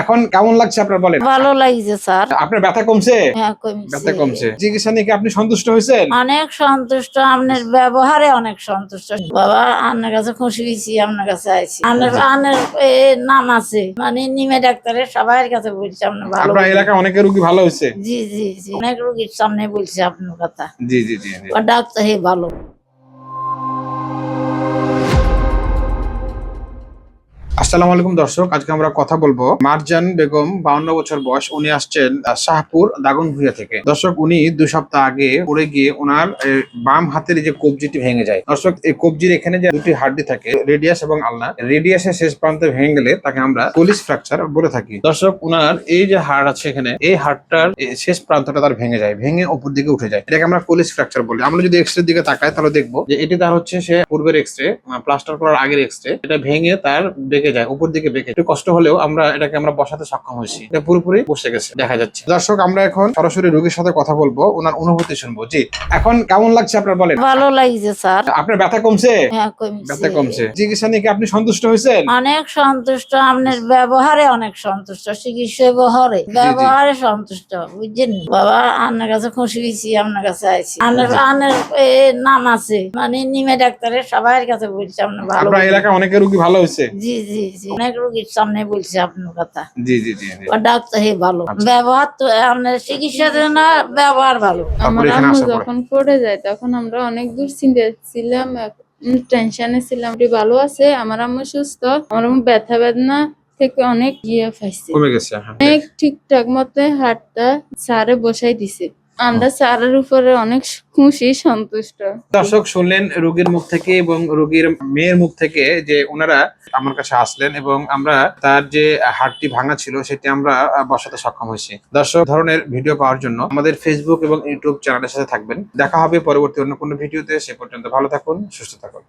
এখন কেমন লাগছে আপনার বলেন? ভালো লাগছে স্যার। আপনার ব্যথা কমছে? হ্যাঁ কমছে। ব্যথা কমছে। চিকিৎসা নিয়ে কি আপনি সন্তুষ্ট হয়েছেন? অনেক সন্তুষ্ট আপনার ব্যবহারে অনেক সন্তুষ্ট। বাবা আপনার কাছে খুশি হয়েছি আপনার কাছে আইছি। আপনার আপনার এ, নাম আছে। মানে নিমে ডাক্তারের সবার কাছে বলছি আপনার ভালো আপনার এলাকায় অনেকে রোগী ভালো হয়েছে? জি জি জি। অনেক রোগীর সামনে বলছি আপনার কথা। জি জি জি জি। ডাক্তার হে ভালো। আসসালামু আলাইকুম দর্শক, আজকে আমরা কথা বলব মারজান বেগম বাউন্ন বছর বয়স, উনি আসছেন শাহপুর দাগনভূঞা থেকে। দর্শক, উনি দুই সপ্তাহ আগে পড়ে গিয়ে ওনার বাম হাতের যে কবজিটি ভেঙে যায়। দর্শক, এই কবজির এখানে যে দুটি হাড্ডি থাকে, রেডিয়াস এবং আলনা, রেডিয়াসের শেষ প্রান্তে ভেঙে গেলে তাকে আমরা কলিস ফ্র্যাকচার বলে থাকি। দর্শক ওনার এই যে হাড় আছে এখানে, এই হাড়টার শেষ প্রান্তটা তার ভেঙে যায়, ভেঙে উপর দিকে উঠে যায়। এটাকে আমরা কলিস ফ্র্যাকচার বলি। আমরা যদি এক্সরে দিকে তাকাই, তাহলে দেখব যে এটি তার হচ্ছে সে পূর্বের এক্সরে প্লাস্টার করার আগের এক্সরে এটা ভেঙে তার বেঁকে যায়। উপর দিকে বেঁকে একটু কষ্ট হলেও আমরা এটাকে আমরা বসাতে সক্ষম হয়েছি। এটা পুরোপুরি বসে গেছে দেখা যাচ্ছে। দর্শক আমরা এখন সরাসরি রোগীর সাথে কথা বলব ওনার অনুভূতি শুনব। জি এখন কেমন লাগছে আপনার বলেন? ভালো লাগছে স্যার। আপনার ব্যথা কমছে? হ্যাঁ ব্যথা কমছে। চিকিৎসা নিয়ে আপনি সন্তুষ্ট হয়েছেন? অনেক সন্তুষ্ট আপনার ব্যবহারে অনেক সন্তুষ্ট চিকিৎসা ব্যবহারে। ব্যবহারে সন্তুষ্ট বুঝছেন বাবা আপনার কাছে খুশি হয়েছি আপনার কাছে আইছি। আপনার নাম আছে। মানে নিমে ডাক্তারের সবার কাছে বলছি আপনার ভালো আপনার এলাকায় অনেকে রোগী ভালো হয়েছে? জি জি। জি অনেক রোগীর সামনে বলছি আপনার কথা। জি জি জি জি। ডাক্তার ভালো। আচ্ছা। ব্যবহার তো আপনার চিকিৎসার জন্য ব্যবহার ভালো। আমার আম্মু যখন পড়ে যায় তখন আমরা অনেক দূর চিন্তা ছিলাম টেনশনে ছিলাম একটু ভালো আছে আমার আম্মু সুস্থ আমার আম্মু ব্যথা বেদনা থেকে অনেক ইয়ে পাইছে। কমে গেছে হ্যাঁ। অনেক ঠিকঠাক মতো হাতটা স্যারে বসাই দিছে। আমরা স্যারের উপরে অনেক খুশি, সন্তুষ্ট। দর্শক, শুনলেন রোগীর মুখ থেকে এবং রোগীর মেয়ের মুখ থেকে যে ওনারা আমার কাছে আসলেন এবং আমরা তার যে হাড়টি ভাঙা ছিল সেটি আমরা বসাতে সক্ষম হয়েছি। দর্শক, ধরনের ভিডিও পাওয়ার জন্য আমাদের ফেসবুক এবং ইউটিউব চ্যানেলের সাথে থাকবেন। দেখা হবে পরবর্তী অন্য কোনো ভিডিওতে। সে পর্যন্ত ভালো থাকুন, সুস্থ থাকুন।